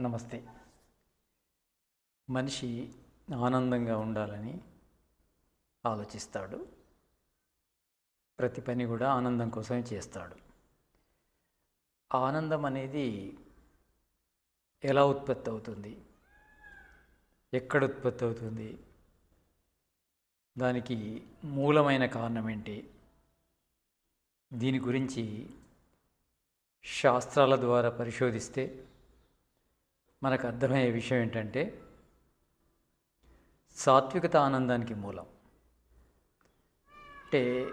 నమస్తే. మనిషి ఆనందంగా ఉండాలని ఆలోచిస్తాడు. ప్రతి పని కూడా ఆనందం కోసమే చేస్తాడు. ఆనందం అనేది ఎలా ఉత్పత్తి అవుతుంది? ఎక్కడ ఉత్పత్తి అవుతుంది? దానికి మూలమైన కారణం ఏంటి? దీని గురించి శాస్త్రాల ద్వారా పరిశోధిస్తే మనకు అర్థమయ్యే విషయం ఏంటంటే సాత్వికత ఆనందానికి మూలం. అంటే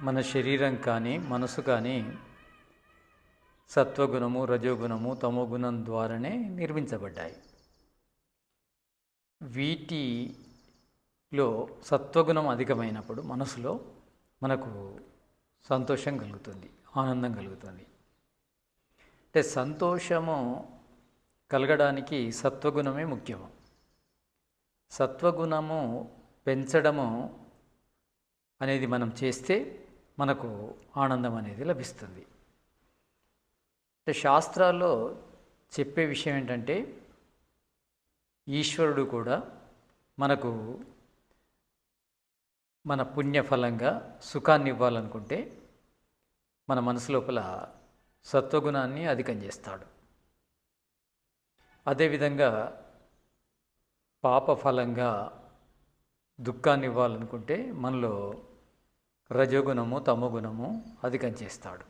మన శరీరం కానీ మనసు కానీ సత్వగుణము రజోగుణము తమోగుణం ద్వారానే నిర్మించబడ్డాయి. వీటిలో సత్వగుణం అధికమైనప్పుడు మనసులో మనకు సంతోషం కలుగుతుంది ఆనందం కలుగుతుంది. అంటే సంతోషము కలగడానికి సత్వగుణమే ముఖ్యము. సత్వగుణము పెంచడము అనేది మనం చేస్తే మనకు ఆనందం అనేది లభిస్తుంది. అంటే శాస్త్రాల్లో చెప్పే విషయం ఏంటంటే ఈశ్వరుడు కూడా మనకు మన పుణ్యఫలంగా సుఖాన్ని ఇవ్వాలనుకుంటే మన మనసు లోపల సత్వగుణాన్ని అధికం చేస్తాడు. అదేవిధంగా పాప ఫలంగా దుఃఖాన్ని ఇవ్వాలనుకుంటే మనలో రజోగుణము తమోగుణము అధికం చేస్తాడు.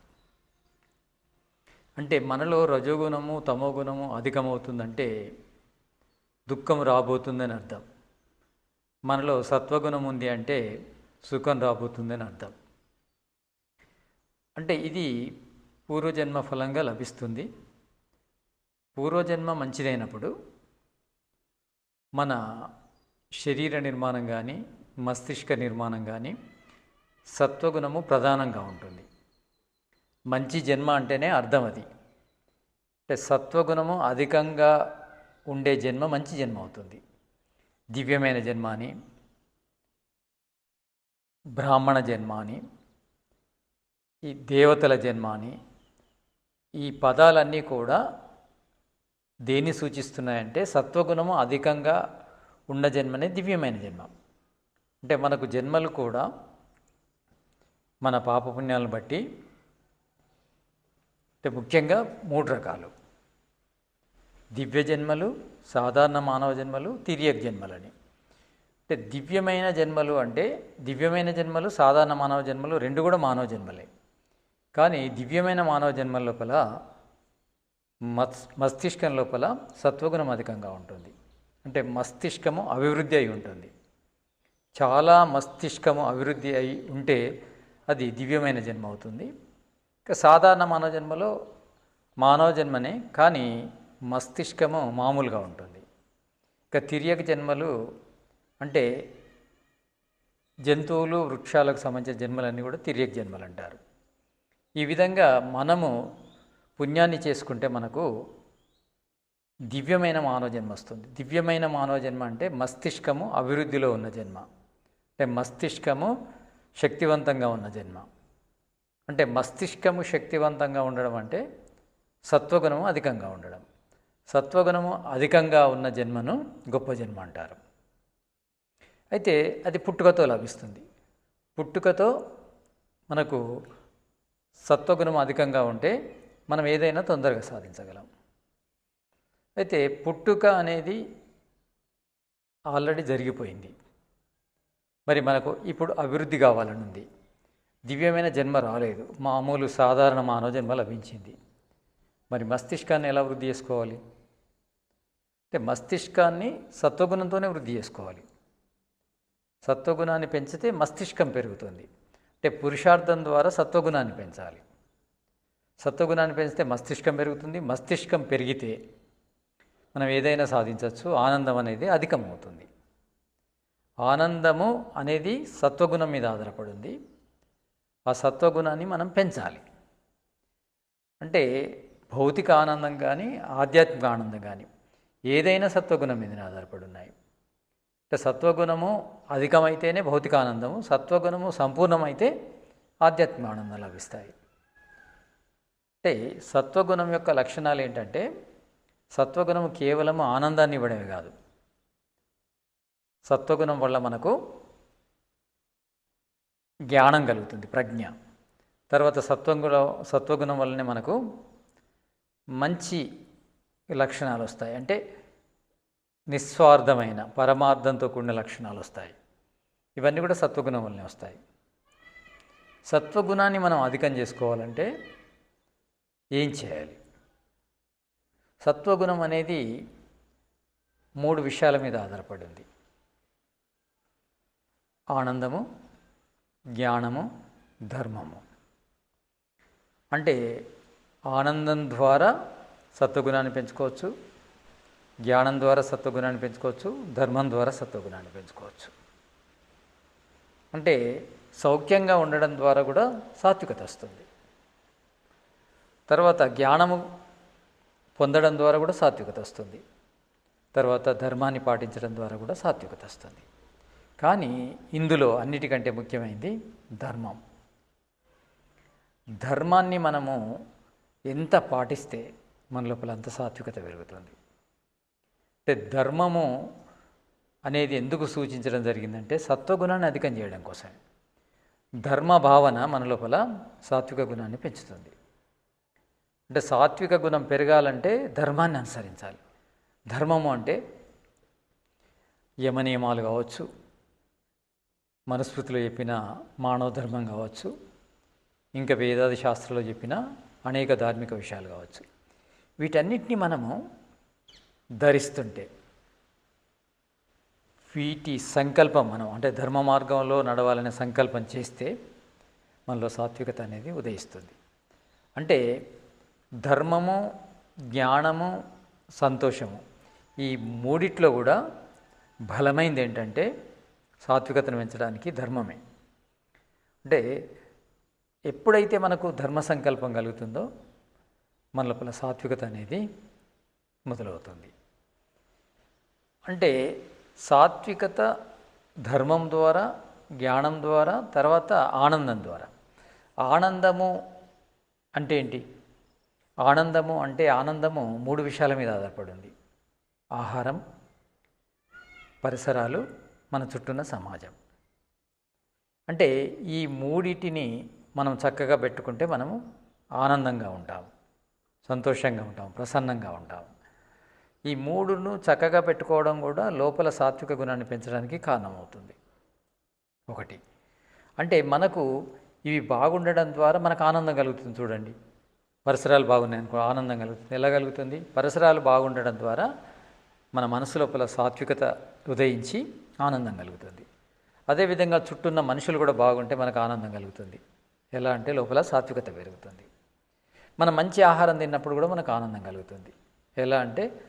అంటే మనలో రజోగుణము తమోగుణము అధికమవుతుందంటే దుఃఖం రాబోతుందని అర్థం. మనలో సత్వగుణం ఉంది అంటే సుఖం రాబోతుందని అర్థం. అంటే ఇది పూర్వజన్మ ఫలంగా లభిస్తుంది. పూర్వజన్మ మంచిదైనప్పుడు మన శరీర నిర్మాణం కానీ మస్తిష్క నిర్మాణం కానీ సత్వగుణము ప్రధానంగా ఉంటుంది. మంచి జన్మ అంటేనే అర్థం అది. అంటే సత్వగుణము అధికంగా ఉండే జన్మ మంచి జన్మ అవుతుంది. దివ్యమైన జన్మ అని బ్రాహ్మణ జన్మ అని ఈ దేవతల జన్మ అని ఈ పదాలన్నీ కూడా దేన్ని సూచిస్తున్నాయంటే సత్వగుణము అధికంగా ఉన్న జన్మనే దివ్యమైన జన్మ. అంటే మనకు జన్మలు కూడా మన పాపపుణ్యాలను బట్టి అంటే ముఖ్యంగా మూడు రకాలు. దివ్య జన్మలు సాధారణ మానవ జన్మలు తిరియక్ జన్మలని. అంటే దివ్యమైన జన్మలు అంటే దివ్యమైన జన్మలు సాధారణ మానవ జన్మలు రెండు కూడా మానవ జన్మలే. కానీ దివ్యమైన మానవ జన్మల లోపల మస్ మస్తిష్కం లోపల సత్వగుణం అధికంగా ఉంటుంది. అంటే మస్తిష్కము అభివృద్ధి అయి ఉంటుంది. చాలా మస్తిష్కము అభివృద్ధి అయి ఉంటే అది దివ్యమైన జన్మ అవుతుంది. ఇక సాధారణ మానవ జన్మలో మానవ జన్మనే కానీ మస్తిష్కము మామూలుగా ఉంటుంది. ఇక తిరియక జన్మలు అంటే జంతువులు వృక్షాలకు సంబంధించిన జన్మలన్నీ కూడా తిరియక జన్మలు అంటారు. ఈ విధంగా మనము పుణ్యాన్ని చేసుకుంటే మనకు దివ్యమైన మానవ జన్మ వస్తుంది. దివ్యమైన మానవ జన్మ అంటే మస్తిష్కము అభివృద్ధిలో ఉన్న జన్మ. అంటే మస్తిష్కము శక్తివంతంగా ఉన్న జన్మ. అంటే మస్తిష్కము శక్తివంతంగా ఉండడం అంటే సత్వగుణము అధికంగా ఉండడం. సత్వగుణము అధికంగా ఉన్న జన్మను గొప్ప జన్మ అంటారు. అయితే అది పుట్టుకతో లభిస్తుంది. పుట్టుకతో మనకు సత్వగుణం అధికంగా ఉంటే మనం ఏదైనా తొందరగా సాధించగలం. అయితే పుట్టుక అనేది ఆల్రెడీ జరిగిపోయింది. మరి మనకు ఇప్పుడు అభివృద్ధి కావాలని ఉంది దివ్యమైన జన్మ రాలేదు. మామూలు సాధారణ మానవ జన్మ లభించింది. మరి మస్తిష్కాన్ని ఎలా వృద్ధి చేసుకోవాలి? అంటే మస్తిష్కాన్ని సత్వగుణంతోనే వృద్ధి చేసుకోవాలి. సత్వగుణాన్ని పెంచితే మస్తిష్కం పెరుగుతుంది. అంటే పురుషార్థం ద్వారా సత్వగుణాన్ని పెంచాలి. సత్వగుణాన్ని పెంచితే మస్తిష్కం పెరుగుతుంది మస్తిష్కం పెరిగితే మనం ఏదైనా సాధించవచ్చు ఆనందం అనేది అధికమవుతుంది. ఆనందము అనేది సత్వగుణం మీద ఆధారపడింది. ఆ సత్వగుణాన్ని మనం పెంచాలి. అంటే భౌతిక ఆనందం కానీ ఆధ్యాత్మిక ఆనందం కానీ ఏదైనా సత్వగుణం మీద ఆధారపడి ఉన్నాయి అంటే సత్వగుణము అధికమైతేనే భౌతిక ఆనందము సత్వగుణము సంపూర్ణమైతే ఆధ్యాత్మిక ఆనందం లభిస్తాయి. అంటే సత్వగుణం యొక్క లక్షణాలు ఏంటంటే సత్వగుణం కేవలం ఆనందాన్ని ఇవ్వడమే కాదు. సత్వగుణం వల్ల మనకు జ్ఞానం కలుగుతుంది ప్రజ్ఞ. తర్వాత సత్వగుణ సత్వగుణం వల్లనే మనకు మంచి లక్షణాలు వస్తాయి. అంటే నిస్వార్థమైన పరమార్థంతో కూడిన లక్షణాలు వస్తాయి. ఇవన్నీ కూడా సత్వగుణం వల్లనే వస్తాయి. సత్వగుణాన్ని మనం అధికం చేసుకోవాలంటే ఏం చేయాలి? సత్వగుణం అనేది మూడు విషయాల మీద ఆధారపడింది. ఆనందము జ్ఞానము ధర్మము. అంటే ఆనందం ద్వారా సత్వగుణాన్ని పెంచుకోవచ్చు జ్ఞానం ద్వారా సత్వగుణాన్ని పెంచుకోవచ్చు ధర్మం ద్వారా సత్వగుణాన్ని పెంచుకోవచ్చు. అంటే సౌఖ్యంగా ఉండడం ద్వారా కూడా సాత్వికత వస్తుంది. తర్వాత జ్ఞానము పొందడం ద్వారా కూడా సాత్వికత వస్తుంది. తర్వాత ధర్మాన్ని పాటించడం ద్వారా కూడా సాత్వికత వస్తుంది. కానీ ఇందులో అన్నిటికంటే ముఖ్యమైనది ధర్మం. ధర్మాన్ని మనము ఎంత పాటిస్తే మన లోపల అంత సాత్వికత పెరుగుతుంది. అంటే ధర్మము అనేది ఎందుకు సూచించడం జరిగిందంటే సత్వగుణాన్ని అధికం చేయడం కోసం. ధర్మ భావన మన లోపల సాత్విక గుణాన్ని పెంచుతుంది. అంటే సాత్విక గుణం పెరగాలంటే ధర్మాన్ని అనుసరించాలి. ధర్మము అంటే యమనియమాలు కావచ్చు మనుస్మృతిలో చెప్పిన మానవ ధర్మం కావచ్చు ఇంకా వేదాది శాస్త్రంలో చెప్పిన అనేక ధార్మిక విషయాలు కావచ్చు. వీటన్నిటిని మనము ధరిస్తుంటే వీటి సంకల్పం మనం అంటే ధర్మ మార్గంలో నడవాలనే సంకల్పం చేస్తే మనలో సాత్వికత అనేది ఉదయిస్తుంది. అంటే ధర్మము జ్ఞానము సంతోషము. ఈ మూడిట్లో కూడా బలమైంది ఏంటంటే సాత్వికతను పెంచడానికి ధర్మమే. అంటే ఎప్పుడైతే మనకు ధర్మ సంకల్పం కలుగుతుందో మన లోపల సాత్వికత అనేది మొదలవుతుంది. అంటే సాత్వికత ధర్మం ద్వారా జ్ఞానం ద్వారా తర్వాత ఆనందం ద్వారా. ఆనందము అంటే ఏంటి? ఆనందము అంటే ఆనందము మూడు విషయాల మీద ఆధారపడింది. ఆహారం పరిసరాలు మన చుట్టూన్న సమాజం. అంటే ఈ మూడిటిని మనం చక్కగా పెట్టుకుంటే మనము ఆనందంగా ఉంటాం సంతోషంగా ఉంటాం ప్రసన్నంగా ఉంటాం. ఈ మూడును చక్కగా పెట్టుకోవడం కూడా లోపల సాత్విక గుణాన్ని పెంచడానికి కారణమవుతుంది. ఒకటి. అంటే మనకు ఇవి బాగుండడం ద్వారా మనకు ఆనందం కలుగుతుంది చూడండి. పరిసరాలు బాగున్నాయి అనుకో ఆనందం కలుగుతుంది. ఎలా కలుగుతుంది? పరిసరాలు బాగుండడం ద్వారా మన మనసు లోపల సాత్వికత ఉదయించి ఆనందం కలుగుతుంది. అదేవిధంగా చుట్టూన్న మనుషులు కూడా బాగుంటే మనకు ఆనందం కలుగుతుంది. ఎలా అంటే లోపల సాత్వికత పెరుగుతుంది. మనం మంచి ఆహారం తిన్నప్పుడు కూడా మనకు ఆనందం కలుగుతుంది. ఎలా అంటే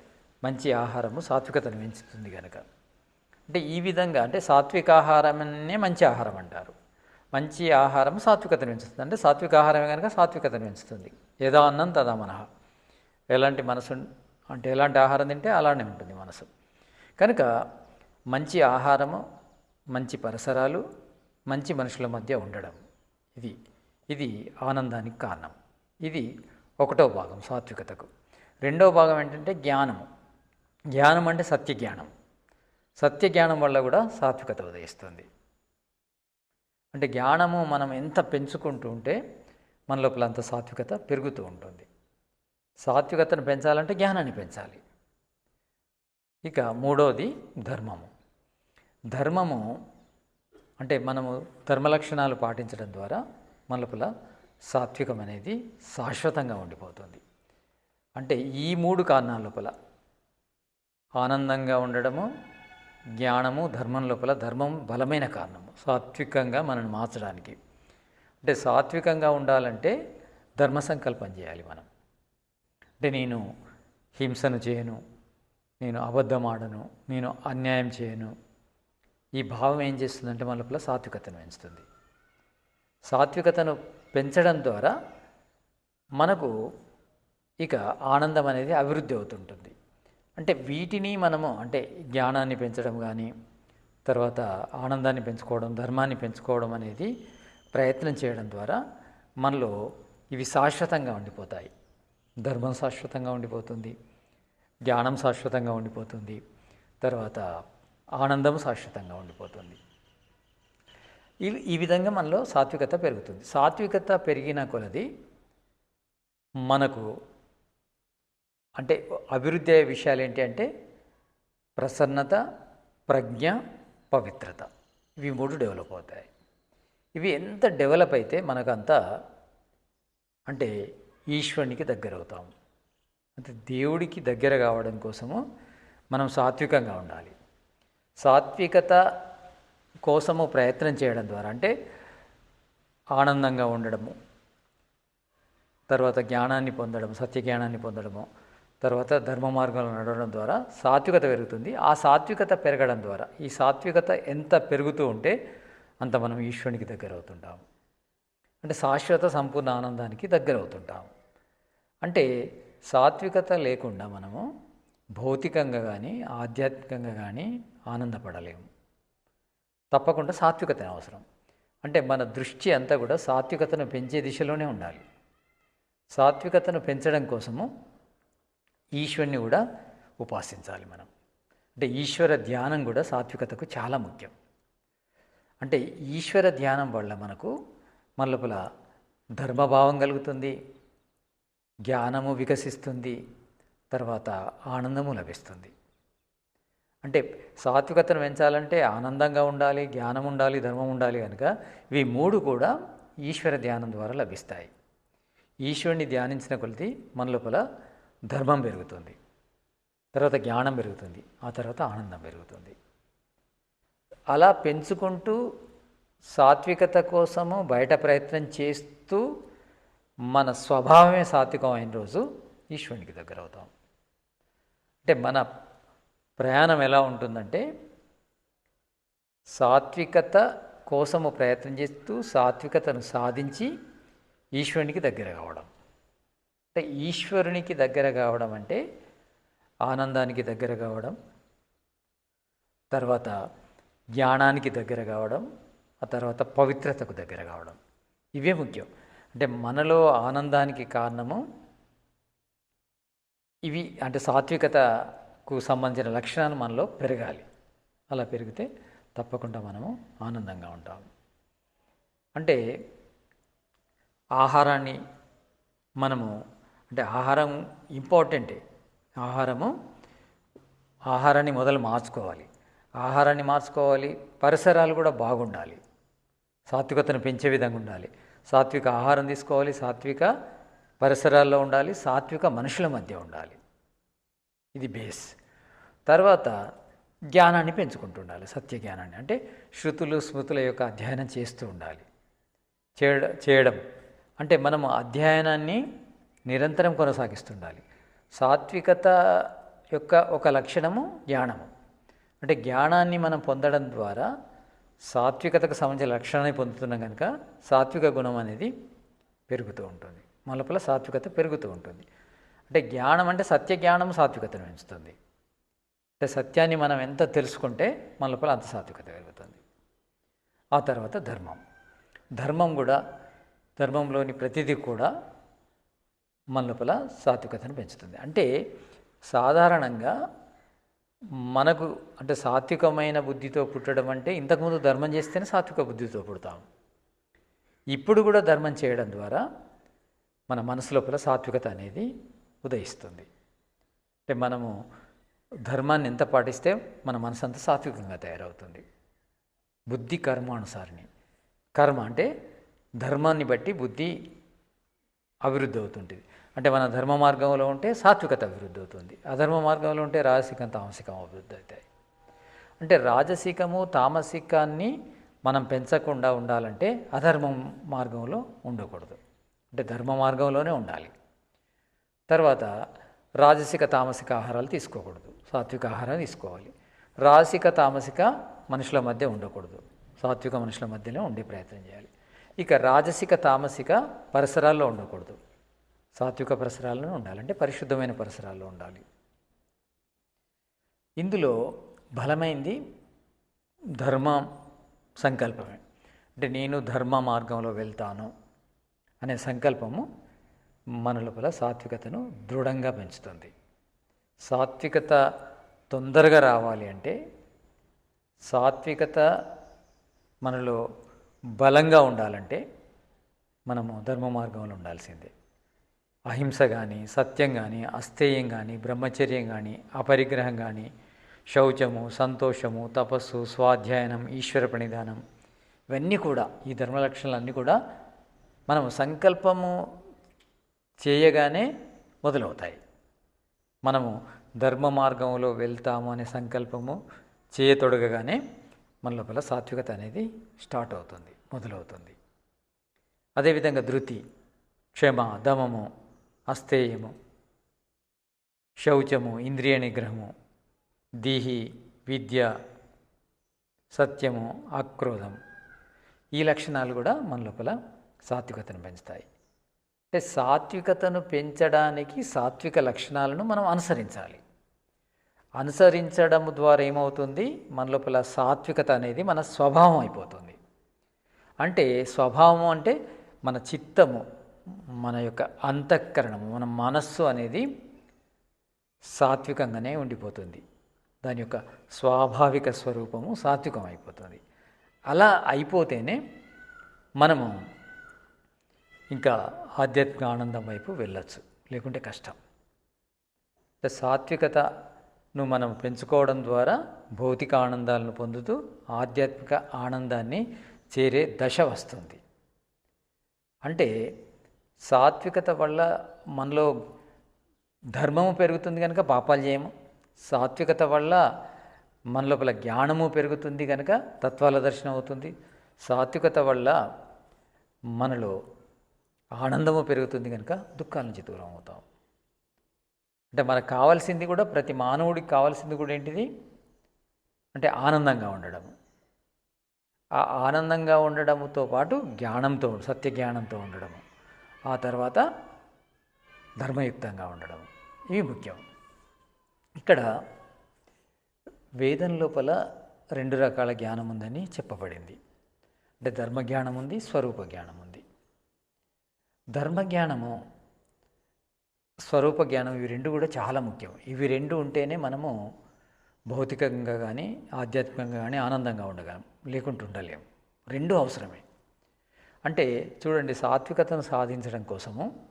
మంచి ఆహారము సాత్వికతను పెంచుతుంది కనుక అంటే ఈ విధంగా అంటే సాత్విక ఆహారమనే మంచి ఆహారం అంటారు. మంచి ఆహారం సాత్వికతను పెంచుతుంది. అంటే సాత్విక ఆహారమే కనుక సాత్వికతను పెంచుతుంది. ఏదో అన్నం తదా మనహ. ఎలాంటి మనసు అంటే ఎలాంటి ఆహారం తింటే అలానే ఉంటుంది మనసు. కనుక మంచి ఆహారము మంచి పరిసరాలు మంచి మనుషుల మధ్య ఉండడం. ఇది ఇది ఆనందానికి కారణం. ఇది ఒకటో భాగం సాత్వికతకు. రెండో భాగం ఏంటంటే జ్ఞానము. జ్ఞానం అంటే సత్య జ్ఞానం సత్య జ్ఞానం వల్ల కూడా సాత్వికత ఉదయిస్తుంది. అంటే జ్ఞానము మనం ఎంత పెంచుకుంటూ ఉంటే మన లోపల అంత సాత్వికత పెరుగుతూ ఉంటుంది. సాత్వికతను పెంచాలంటే జ్ఞానాన్ని పెంచాలి. ఇక మూడవది ధర్మము. ధర్మము అంటే మనము ధర్మ లక్షణాలు పాటించడం ద్వారా మన లోపల సాత్వికం అనేది శాశ్వతంగా ఉండిపోతుంది. అంటే ఈ మూడు కారణాల లోపల ఆనందంగా ఉండడము జ్ఞానము ధర్మం లోపల ధర్మం బలమైన కారణము సాత్వికంగా మనల్ని మార్చడానికి. అంటే సాత్వికంగా ఉండాలంటే ధర్మ సంకల్పం చేయాలి మనం. అంటే నేను హింసను చేయను నేను అబద్ధం ఆడను నేను అన్యాయం చేయను. ఈ భావం ఏం చేస్తుందంటే మన లోపల సాత్వికతను పెంచుతుంది. సాత్వికతను పెంచడం ద్వారా మనకు ఇక ఆనందం అనేది అభివృద్ధి అవుతుంటుంది. అంటే వీటిని మనము అంటే జ్ఞానాన్ని పెంచడం కానీ తర్వాత ఆనందాన్ని పెంచుకోవడం ధర్మాన్ని పెంచుకోవడం అనేది ప్రయత్నం చేయడం ద్వారా మనలో ఇవి శాశ్వతంగా ఉండిపోతాయి. ధర్మం శాశ్వతంగా ఉండిపోతుంది. జ్ఞానం శాశ్వతంగా ఉండిపోతుంది. తర్వాత ఆనందం శాశ్వతంగా ఉండిపోతుంది. ఈ ఈ విధంగా మనలో సాత్వికత పెరుగుతుంది. సాత్వికత పెరిగిన కొలది మనకు అంటే అభివృద్ధి అయ్యే విషయాలు ఏంటి అంటే ప్రసన్నత ప్రజ్ఞ పవిత్రత. ఇవి మూడు డెవలప్ అవుతాయి. ఇవి ఎంత డెవలప్ అయితే మనకంతా అంటే ఈశ్వరునికి దగ్గర అవుతాం. అంటే దేవుడికి దగ్గర కావడం కోసము మనం సాత్వికంగా ఉండాలి. సాత్వికత కోసము ప్రయత్నం చేయడం ద్వారా అంటే ఆనందంగా ఉండడము తర్వాత జ్ఞానాన్ని పొందడం సత్య జ్ఞానాన్ని పొందడము తర్వాత ధర్మ మార్గంలో నడవడం ద్వారా సాత్వికత పెరుగుతుంది. ఆ సాత్వికత పెరగడం ద్వారా ఈ సాత్వికత ఎంత పెరుగుతూ ఉంటే అంత మనం ఈశ్వరునికి దగ్గర అవుతుంటాం. అంటే శాశ్వత సంపూర్ణ ఆనందానికి దగ్గర అవుతుంటాం. అంటే సాత్వికత లేకుండా మనము భౌతికంగా కానీ ఆధ్యాత్మికంగా కానీ ఆనందపడలేము. తప్పకుండా సాత్వికత అవసరం. అంటే మన దృష్టి అంతా కూడా సాత్వికతను పెంచే దిశలోనే ఉండాలి. సాత్వికతను పెంచడం కోసము ఈశ్వరుని కూడా ఉపాసించాలి మనం. అంటే ఈశ్వర ధ్యానం కూడా సాత్వికతకు చాలా ముఖ్యం. అంటే ఈశ్వర ధ్యానం వల్ల మనకు మళ్ళపల ధర్మభావం కలుగుతుంది జ్ఞానము వికసిస్తుంది తర్వాత ఆనందము లభిస్తుంది. అంటే సాత్వికతను పెంచాలంటే ఆనందంగా ఉండాలి జ్ఞానం ఉండాలి ధర్మం ఉండాలి కనుక ఇవి మూడు కూడా ఈశ్వర ధ్యానం ద్వారా లభిస్తాయి. ఈశ్వరుని ధ్యానించిన కొలిది మన లోపల ధర్మం పెరుగుతుంది తర్వాత జ్ఞానం పెరుగుతుంది ఆ తర్వాత ఆనందం పెరుగుతుంది. అలా పెంచుకుంటూ సాత్వికత కోసము బయట ప్రయత్నం చేస్తూ మన స్వభావమే సాత్వికం అయిన రోజు ఈశ్వరునికి దగ్గర అవుతాం అంటే మన ప్రయాణం ఎలా ఉంటుందంటే సాత్వికత కోసము ప్రయత్నం చేస్తూ సాత్వికతను సాధించి ఈశ్వరునికి దగ్గర కావడం. అంటే ఈశ్వరునికి దగ్గర కావడం అంటే ఆనందానికి దగ్గర కావడం. తర్వాత జ్ఞానానికి దగ్గర కావడం ఆ తర్వాత పవిత్రతకు దగ్గర కావడం. ఇవే ముఖ్యం. అంటే మనలో ఆనందానికి కారణము ఇవి అంటే సాత్వికతకు సంబంధించిన లక్షణాలు మనలో పెరగాలి. అలా పెరిగితే తప్పకుండా మనము ఆనందంగా ఉంటాము. అంటే ఆహారాన్ని మనము అంటే ఆహారం ఇంపార్టెంటే. ఆహారము ఆహారాన్ని మొదలు మార్చుకోవాలి. ఆహారాన్ని మార్చుకోవాలి పరిసరాలు కూడా బాగుండాలి. సాత్వికతను పెంచే విధంగా ఉండాలి. సాత్విక ఆహారం తీసుకోవాలి సాత్విక పరిసరాల్లో ఉండాలి సాత్విక మనుషుల మధ్య ఉండాలి. ఇది బేస్. తర్వాత జ్ఞానాన్ని పెంచుకుంటూ ఉండాలి సత్య జ్ఞానాన్ని అంటే శృతులు స్మృతుల యొక్క అధ్యయనం చేస్తూ ఉండాలి. చేయడం చేయడం. అంటే మనము అధ్యయనాన్ని నిరంతరం కొనసాగిస్తుండాలి. సాత్వికత యొక్క ఒక లక్షణము జ్ఞానము. అంటే జ్ఞానాన్ని మనం పొందడం ద్వారా సాత్వికతకు సంబంధించిన లక్షణాన్ని పొందుతున్నాం కనుక సాత్విక గుణం అనేది పెరుగుతూ ఉంటుంది. మన సాత్వికత పెరుగుతూ ఉంటుంది. అంటే జ్ఞానం అంటే సత్య జ్ఞానం సాత్వికతను పెంచుతుంది. అంటే సత్యాన్ని మనం ఎంత తెలుసుకుంటే మన లోపల అంత సాత్వికత పెరుగుతుంది. ఆ తర్వాత ధర్మం. ధర్మం కూడా ధర్మంలోని ప్రతిదీ కూడా మన లోపల సాత్వికతను పెంచుతుంది. అంటే సాధారణంగా మనకు అంటే సాత్వికమైన బుద్ధితో పుట్టడం అంటే ఇంతకుముందు ధర్మం చేస్తేనే సాత్విక బుద్ధితో పుడతాం. ఇప్పుడు కూడా ధర్మం చేయడం ద్వారా మన మనసు లోపల సాత్వికత అనేది ఉదయిస్తుంది. అంటే మనము ధర్మాన్ని ఎంత పాటిస్తే మన మనసు అంత సాత్వికంగా తయారవుతుంది. బుద్ధి కర్మానుసారిని. కర్మ అంటే ధర్మాన్ని బట్టి బుద్ధి అభివృద్ధి అవుతుంటుంది. అంటే మన ధర్మ మార్గంలో ఉంటే సాత్వికత అభివృద్ధి అవుతుంది. అధర్మ మార్గంలో ఉంటే రాజసికం తామసికం అభివృద్ధి అవుతాయి. అంటే రాజసికము తామసికాన్ని మనం పెంచకుండా ఉండాలంటే అధర్మం మార్గంలో ఉండకూడదు. అంటే ధర్మ మార్గంలోనే ఉండాలి. తర్వాత రాజసిక తామసిక ఆహారాలు తీసుకోకూడదు. సాత్విక ఆహారం తీసుకోవాలి. రాజసిక తామసిక మనుషుల మధ్య ఉండకూడదు. సాత్విక మనుషుల మధ్యనే ఉండే ప్రయత్నం చేయాలి. ఇక రాజసిక తామసిక పరిసరాల్లో ఉండకూడదు. సాత్విక పరిసరాల్లో ఉండాలి. అంటే పరిశుద్ధమైన పరిసరాల్లో ఉండాలి. ఇందులో బలమైంది ధర్మ సంకల్పమే. అంటే నేను ధర్మ మార్గంలో వెళ్తాను అనే సంకల్పము మన లోపల సాత్వికతను దృఢంగా పెంచుతుంది. సాత్వికత తొందరగా రావాలి అంటే సాత్వికత మనలో బలంగా ఉండాలంటే మనము ధర్మ మార్గంలో ఉండాల్సిందే. అహింస కానీ సత్యం కానీ అస్థేయం కానీ బ్రహ్మచర్యం కానీ అపరిగ్రహం కానీ శౌచము సంతోషము తపస్సు స్వాధ్యాయనం ఈశ్వర ప్రణిధానం ఇవన్నీ కూడా ఈ ధర్మ లక్షణాలన్నీ కూడా మనం సంకల్పము చేయగానే మొదలవుతాయి. మనము ధర్మ మార్గంలో వెళ్తాము అనే సంకల్పము చేయతొడగగానే మన లోపల సాత్వికత అనేది స్టార్ట్ అవుతుంది మొదలవుతుంది. అదేవిధంగా ధృతి క్షమ దమము అస్థేయము శౌచము ఇంద్రియ నిగ్రహము దీహి విద్య సత్యము ఆక్రోధం ఈ లక్షణాలు కూడా మన లోపల సాత్వికతను పెంచుతాయి. అంటే సాత్వికతను పెంచడానికి సాత్విక లక్షణాలను మనం అనుసరించాలి. అనుసరించడం ద్వారా ఏమవుతుంది? మన లోపల సాత్వికత అనేది మన స్వభావం అయిపోతుంది. అంటే స్వభావం అంటే మన చిత్తము మన యొక్క అంతఃకరణము మన మనస్సు అనేది సాత్వికంగానే ఉండిపోతుంది. దాని యొక్క స్వాభావిక స్వరూపము సాత్వికం అయిపోతుంది అలా అయిపోతేనే మనము ఇంకా ఆధ్యాత్మిక ఆనందం వైపు వెళ్ళచ్చు లేకుంటే కష్టం. సాత్వికతను మనం పెంచుకోవడం ద్వారా భౌతిక ఆనందాలను పొందుతూ ఆధ్యాత్మిక ఆనందాన్ని చేరే దశ వస్తుంది. అంటే సాత్వికత వల్ల మనలో ధర్మము పెరుగుతుంది కనుక పాపాలు చేయము. సాత్వికత వల్ల మన లోపల జ్ఞానము పెరుగుతుంది కనుక తత్వాల దర్శనం అవుతుంది. సాత్వికత వల్ల మనలో ఆనందము పెరుగుతుంది కనుక దుఃఖాల నుంచి దూరం అవుతాం. అంటే మనకు కావాల్సింది కూడా ప్రతి మానవుడికి కావాల్సింది కూడా ఏంటిది? అంటే ఆనందంగా ఉండడం. ఆ ఆనందంగా ఉండడంతో పాటు జ్ఞానంతో సత్య జ్ఞానంతో ఉండడము. ఆ తర్వాత ధర్మయుక్తంగా ఉండడం. ఇవి ముఖ్యం. ఇక్కడ వేదం లోపల రెండు రకాల జ్ఞానం ఉందని చెప్పబడింది. అంటే ధర్మ జ్ఞానం ఉంది స్వరూప జ్ఞానం ఉంది ధర్మ జ్ఞానము స్వరూప జ్ఞానం ఇవి రెండు కూడా చాలా ముఖ్యం. ఇవి రెండు ఉంటేనే మనము భౌతికంగా కానీ ఆధ్యాత్మికంగా కానీ ఆనందంగా ఉండగలం. లేకుంటే ఉండలేము రెండు అవసరమే. అంటే చూడండి సాత్వికతను సాధించడం కోసము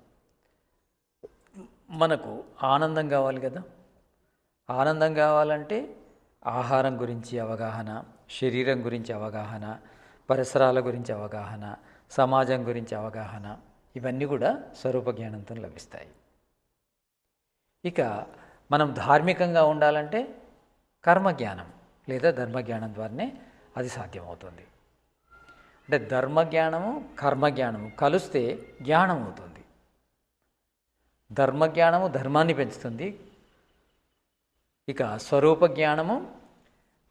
మనకు ఆనందం కావాలి కదా. ఆనందం కావాలంటే ఆహారం గురించి అవగాహన శరీరం గురించి అవగాహన పరిసరాల గురించి అవగాహన సమాజం గురించి అవగాహన ఇవన్నీ కూడా స్వరూప జ్ఞానంతో లభిస్తాయి. ఇక మనం ధార్మికంగా ఉండాలంటే కర్మజ్ఞానం లేదా ధర్మజ్ఞానం ద్వారానే అది సాధ్యమవుతుంది. అంటే ధర్మజ్ఞానము కర్మజ్ఞానము కలిస్తే జ్ఞానం అవుతుంది. ధర్మజ్ఞానము ధర్మాన్ని పెంచుతుంది. ఇక స్వరూప జ్ఞానము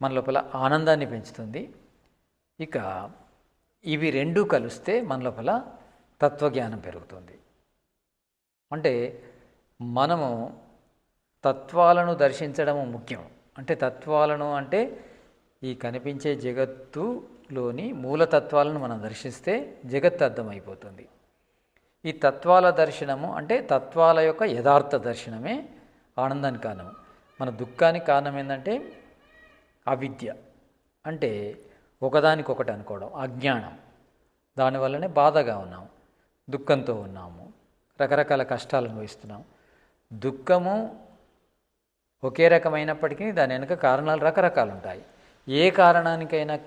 మన లోపల ఆనందాన్ని పెంచుతుంది. ఇక ఇవి రెండు కలిస్తే మన లోపల తత్వజ్ఞానం పెరుగుతుంది. అంటే మనము తత్వాలను దర్శించడము ముఖ్యం. అంటే తత్వాలను అంటే ఈ కనిపించే జగత్తు లోని మూలతత్వాలను మనం దర్శిస్తే జగత్ అర్థమైపోతుంది. ఈ తత్వాల దర్శనము అంటే తత్వాల యొక్క యథార్థ దర్శనమే ఆనందానికి కారణం. మన దుఃఖానికి కారణం ఏంటంటే అవిద్య. అంటే ఒకదానికొకటి అనుకోవడం అజ్ఞానం. దానివల్లనే బాధగా ఉన్నాం దుఃఖంతో ఉన్నాము రకరకాల కష్టాలు అనుభవిస్తున్నాం. దుఃఖము ఒకే రకమైనప్పటికీ దాని వెనుక కారణాలు రకరకాలు ఉంటాయి. ఏ కారణానికైనా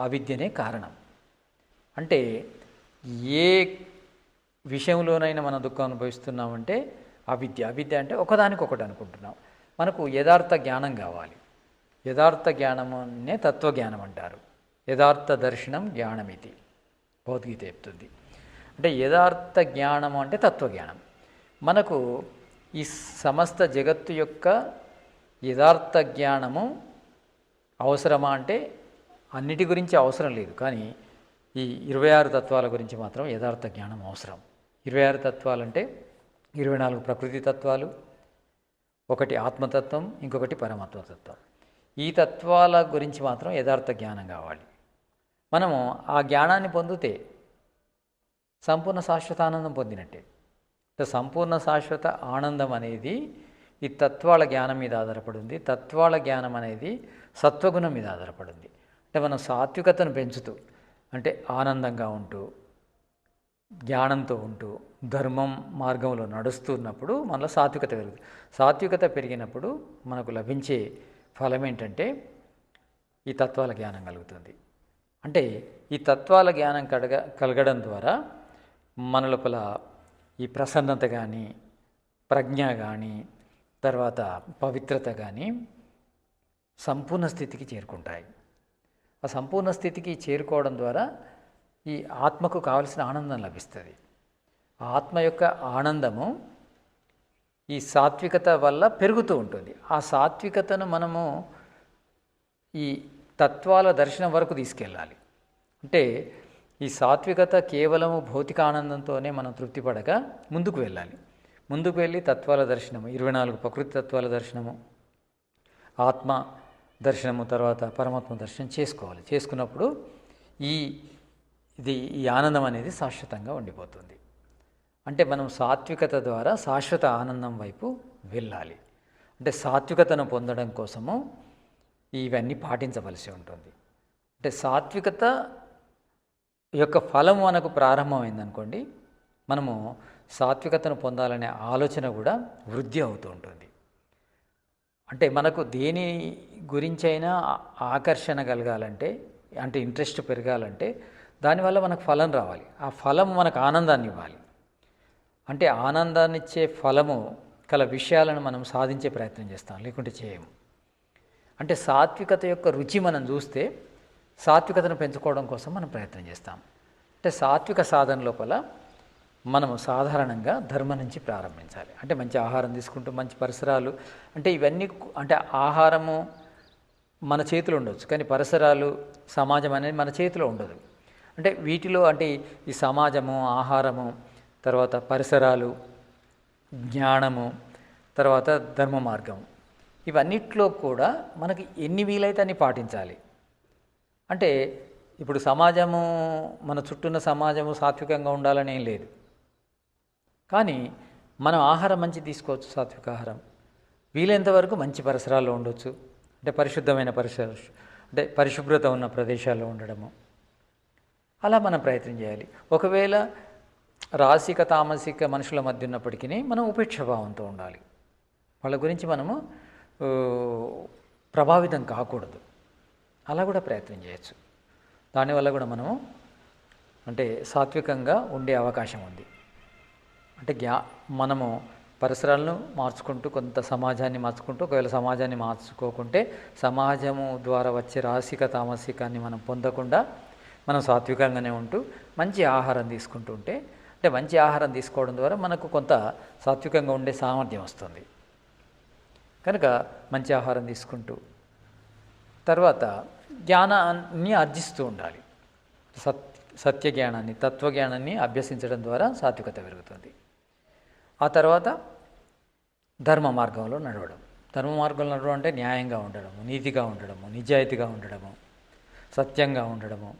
అవిద్యనే కారణం. అంటే ఏ విషయంలోనైనా మనం దుఃఖం అనుభవిస్తున్నామంటే అవిద్య. అవిద్య అంటే ఒకదానికొకటి అనుకుంటున్నాం. మనకు యథార్థ జ్ఞానం కావాలి. యథార్థ జ్ఞానమునే తత్వజ్ఞానం అంటారు. యథార్థ దర్శనం జ్ఞానమితి. భగవద్గీత చెప్తుంది. అంటే యథార్థ జ్ఞానము అంటే తత్వజ్ఞానం. మనకు ఈ సమస్త జగత్తు యొక్క యథార్థ జ్ఞానము అవసరమా అంటే అన్నిటి గురించి అవసరం లేదు. కానీ ఈ ఇరవై ఆరు తత్వాల గురించి మాత్రం యథార్థ జ్ఞానం అవసరం. ఇరవై ఆరు తత్వాలంటే ఇరవై నాలుగు ప్రకృతి తత్వాలు ఒకటి ఆత్మతత్వం ఇంకొకటి పరమాత్మతత్వం ఈ తత్వాల గురించి మాత్రం యథార్థ జ్ఞానం కావాలి. మనము ఆ జ్ఞానాన్ని పొందితే సంపూర్ణ శాశ్వత ఆనందం పొందినట్టే. సంపూర్ణ శాశ్వత ఆనందం అనేది ఈ తత్వాల జ్ఞానం మీద ఆధారపడి ఉంది. తత్వాల జ్ఞానం అనేది సత్వగుణం మీద ఆధారపడి ఉంది. అంటే మనం సాత్వికతను పెంచుతూ అంటే ఆనందంగా ఉంటూ జ్ఞానంతో ఉంటూ ధర్మం మార్గంలో నడుస్తున్నప్పుడు మనలో సాత్వికత పెరుగుతుంది. సాత్వికత పెరిగినప్పుడు మనకు లభించే ఫలం ఏంటంటే ఈ తత్వాల జ్ఞానం కలుగుతుంది. అంటే ఈ తత్వాల జ్ఞానం కడగ కలగడం ద్వారా మన లోపల ఈ ప్రసన్నత కానీ ప్రజ్ఞ కానీ తర్వాత పవిత్రత కానీ సంపూర్ణ స్థితికి చేరుకుంటాయి. ఆ సంపూర్ణ స్థితికి చేరుకోవడం ద్వారా ఈ ఆత్మకు కావలసిన ఆనందం లభిస్తుంది. ఆత్మ యొక్క ఆనందము ఈ సాత్వికత వల్ల పెరుగుతూ ఉంటుంది. ఆ సాత్వికతను మనము ఈ తత్వాల దర్శనం వరకు తీసుకెళ్ళాలి. అంటే ఈ సాత్వికత కేవలము భౌతిక ఆనందంతోనే మనం తృప్తి పడక ముందుకు వెళ్ళాలి. ముందుకు వెళ్ళి తత్వాల దర్శనము ఇరవై నాలుగు ప్రకృతి తత్వాల దర్శనము ఆత్మ దర్శనము తర్వాత పరమాత్మ దర్శనం చేసుకోవాలి. చేసుకున్నప్పుడు ఈ ఇది ఈ ఆనందం అనేది శాశ్వతంగా ఉండిపోతుంది. అంటే మనం సాత్వికత ద్వారా శాశ్వత ఆనందం వైపు వెళ్ళాలి. అంటే సాత్వికతను పొందడం కోసము ఇవన్నీ పాటించవలసి ఉంటుంది. అంటే సాత్వికత యొక్క ఫలం మనకు ప్రారంభమైందనుకోండి మనము సాత్వికతను పొందాలనే ఆలోచన కూడా వృద్ధి అవుతూ ఉంటుంది. అంటే మనకు దేని గురించైనా ఆకర్షణ కలగాలంటే అంటే ఇంట్రెస్ట్ పెరగాలంటే దానివల్ల మనకు ఫలం రావాలి. ఆ ఫలం మనకు ఆనందాన్ని ఇవ్వాలి. అంటే ఆనందాన్ని ఇచ్చే ఫలము కల విషయాలను మనం సాధించే ప్రయత్నం చేస్తాం లేకుంటే చేయము. అంటే సాత్వికత యొక్క రుచి మనం చూస్తే సాత్వికతను పెంచుకోవడం కోసం మనం ప్రయత్నం చేస్తాం. అంటే సాత్విక సాధన లోపల మనము సాధారణంగా ధర్మం నుంచి ప్రారంభించాలి. అంటే మంచి ఆహారం తీసుకుంటూ మంచి పరిసరాలు అంటే ఇవన్నీ అంటే ఆహారము మన చేతిలో ఉండొచ్చు కానీ పరిసరాలు సమాజం అనేది మన చేతిలో ఉండదు. అంటే వీటిలో అంటే ఈ సమాజము ఆహారము తర్వాత పరిసరాలు జ్ఞానము తర్వాత ధర్మ మార్గం ఇవన్నిట్లో కూడా మనకి ఎన్ని వీలైతే అన్ని పాటించాలి. అంటే ఇప్పుడు సమాజము మన చుట్టూన్న సమాజము సాత్వికంగా ఉండాలని ఏం లేదు. కానీ మనం ఆహారం మంచి తీసుకోవచ్చు సాత్విక ఆహారం. వీలైనంత వరకు మంచి పరిసరాల్లో ఉండొచ్చు. అంటే పరిశుద్ధమైన పరిసర అంటే పరిశుభ్రత ఉన్న ప్రదేశాల్లో ఉండడము. అలా మనం ప్రయత్నం చేయాలి. ఒకవేళ రాసిక తామసిక మనుషుల మధ్య ఉన్నప్పటికీ మనం ఉపేక్షభావంతో ఉండాలి. వాళ్ళ గురించి మనము ప్రభావితం కాకూడదు. అలా కూడా ప్రయత్నం చేయొచ్చు. దానివల్ల కూడా మనము అంటే సాత్వికంగా ఉండే అవకాశం ఉంది. అంటే గ్యా మనము పరిసరాలను మార్చుకుంటూ కొంత సమాజాన్ని మార్చుకుంటూ ఒకవేళ సమాజాన్ని మార్చుకోకుంటే సమాజము ద్వారా వచ్చే రాసిక తామసికాన్ని మనం పొందకుండా మనం సాత్వికంగానే ఉంటూ మంచి ఆహారం తీసుకుంటూ ఉంటే అంటే మంచి ఆహారం తీసుకోవడం ద్వారా మనకు కొంత సాత్వికంగా ఉండే సామర్థ్యం వస్తుంది. కనుక మంచి ఆహారం తీసుకుంటూ తర్వాత జ్ఞానాన్ని ఆర్జిస్తూ ఉండాలి. సత్ సత్య జ్ఞానాన్ని తత్వజ్ఞానాన్ని అభ్యసించడం ద్వారా సాత్వికత పెరుగుతుంది. ఆ తర్వాత ధర్మ మార్గంలో నడవడం. ధర్మ మార్గంలో నడవడం అంటే న్యాయంగా ఉండడము నీతిగా ఉండడము నిజాయితీగా ఉండడము సత్యంగా ఉండడము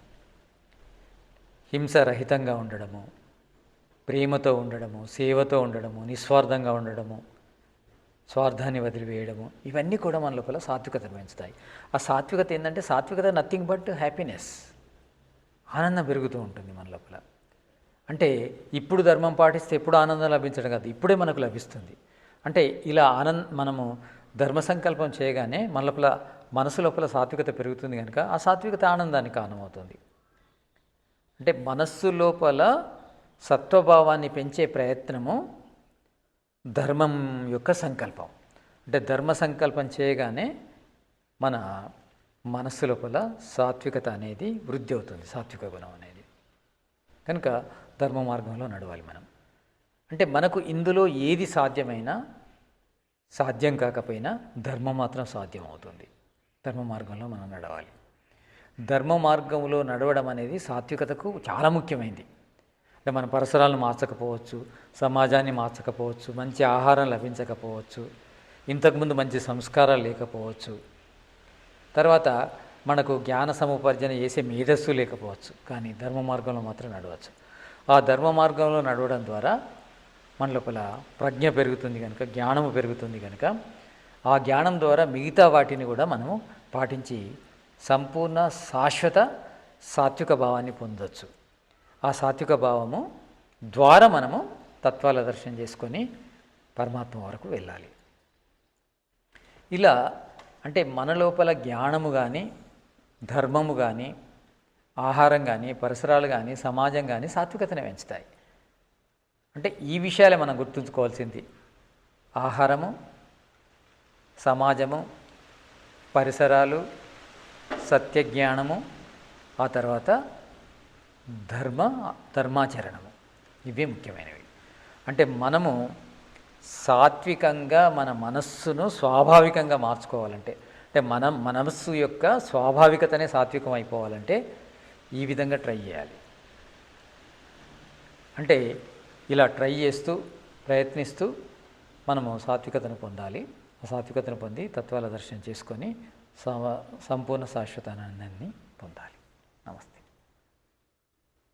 హింసరహితంగా ఉండడము ప్రేమతో ఉండడము సేవతో ఉండడము నిస్వార్థంగా ఉండడము స్వార్థాన్ని వదిలివేయడము ఇవన్నీ కూడా మన లోపల సాత్వికత పెంచుతాయి. ఆ సాత్వికత ఏంటంటే సాత్వికత నథింగ్ బట్ హ్యాపీనెస్. ఆనందం పెరుగుతూ ఉంటుంది మన లోపల. అంటే ఇప్పుడు ధర్మం పాటిస్తే ఎప్పుడు ఆనందం లభించడం కాదు ఇప్పుడే మనకు లభిస్తుంది. అంటే ఇలా ఆనంద మనము ధర్మ సంకల్పం చేయగానే మన లోపల మనసు లోపల సాత్వికత పెరుగుతుంది కనుక ఆ సాత్వికత ఆనందానికి కారణమవుతుంది. అంటే మనస్సు లోపల సత్వభావాన్ని పెంచే ప్రయత్నము ధర్మం యొక్క సంకల్పం. అంటే ధర్మ సంకల్పం చేయగానే మన మనస్సు లోపల సాత్వికత అనేది వృద్ధి అవుతుంది సాత్విక గుణం అనేది. కనుక ధర్మ మార్గంలో నడవాలి మనం. అంటే మనకు ఇందులో ఏది సాధ్యమైనా సాధ్యం కాకపోయినా ధర్మం మాత్రం సాధ్యం అవుతుంది ధర్మ మార్గంలో మనం నడవాలి. ధర్మ మార్గంలో నడవడం అనేది సాత్వికతకు చాలా ముఖ్యమైనది అంటే మన పరిసరాలను మార్చకపోవచ్చు సమాజాన్ని మార్చకపోవచ్చు మంచి ఆహారం లభించకపోవచ్చు ఇంతకుముందు మంచి సంస్కారాలు లేకపోవచ్చు. తర్వాత మనకు జ్ఞాన సముపార్జన చేసే మేధస్సు లేకపోవచ్చు. కానీ ధర్మ మార్గంలో మాత్రం నడవచ్చు. ఆ ధర్మ మార్గంలో నడవడం ద్వారా మన లోపల ప్రజ్ఞ పెరుగుతుంది కనుక జ్ఞానము పెరుగుతుంది కనుక ఆ జ్ఞానం ద్వారా మిగతా వాటిని కూడా మనము పాటించి సంపూర్ణ శాశ్వత సాత్విక భావాన్ని పొందవచ్చు ఆ సాత్విక భావము ద్వారా మనము తత్వాల దర్శనం చేసుకొని పరమాత్మ వరకు వెళ్ళాలి. ఇలా అంటే మన లోపల జ్ఞానము కానీ ధర్మము కానీ ఆహారం కానీ పరిసరాలు కానీ సమాజం కానీ సాత్వికతను పెంచుతాయి. అంటే ఈ విషయాలే మనం గుర్తుంచుకోవాల్సింది. ఆహారము సమాజము పరిసరాలు సత్యజ్ఞానము ఆ తర్వాత ధర్మ ధర్మాచరణము. ఇవే ముఖ్యమైనవి. అంటే మనము సాత్వికంగా మన మనస్సును స్వాభావికంగా మార్చుకోవాలంటే అంటే మనం మనస్సు యొక్క స్వాభావికతనే సాత్వికం అయిపోవాలంటే ఈ విధంగా ట్రై చేయాలి. అంటే ఇలా ట్రై చేస్తూ ప్రయత్నిస్తూ మనము సాత్వికతను పొందాలి. సాత్వికతను పొంది తత్వాల దర్శనం చేసుకొని సంపూర్ణ శాశ్వతానందాన్ని పొందాలి.